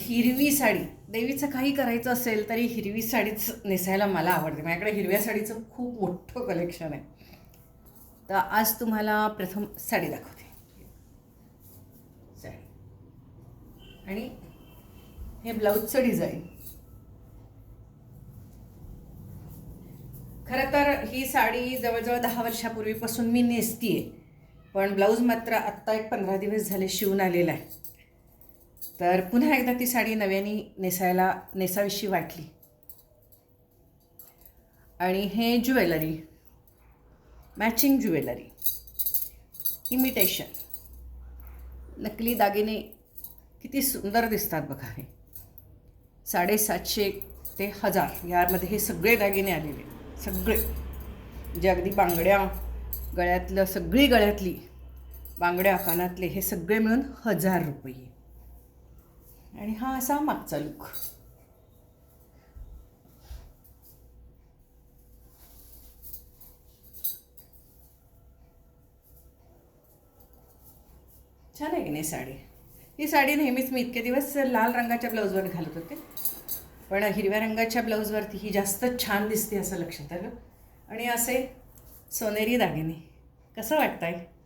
हिरवी साडी. देवीचं काही करायचं असेल तरी हिरवी साडीच नेसायला मला आवडते. माझ्याकडे हिरव्या साडीचं खूप मोठं कलेक्शन आहे. तर आज तुम्हाला प्रथम साडी दाखवते. साडी आणि हे ब्लाऊजचं डिझाईन खरं तर ही साडी जवळजवळ दहा वर्षापूर्वीपासून मी नेसतीये. पण ब्लाऊज मात्र आत्ता एक पंधरा दिवस झाले शिवून आलेला आहे. तर पुन्हा एकदा ती साडी नव्याने नेसायला नेसावीशी वाटली. आणि हे ज्वेलरी मॅचिंग ज्वेलरी इमिटेशन नकली दागिने किती सुंदर दिसतात बघा हे. साडेसातशे ते हजार यामध्ये हे सगळे दागिने आलेले सगळे. जे अगदी बांगड्या गळ्यातलं सगळी गळ्यातली बांगड्या कानातले हे सगळे मिळून हजार रुपये. आणि हा असा मागचा लुक छान आहे की नाही साडी? ही साडी नेहमीच मी इतके दिवस लाल रंगाच्या ब्लाऊजवर घालत होते. पण हिरव्या रंगाच्या ब्लाऊजवरती ही जास्त छान दिसते असं लक्षात आलं. आणि असे सोनेरी दागिने. कसं वाटतंय? आहे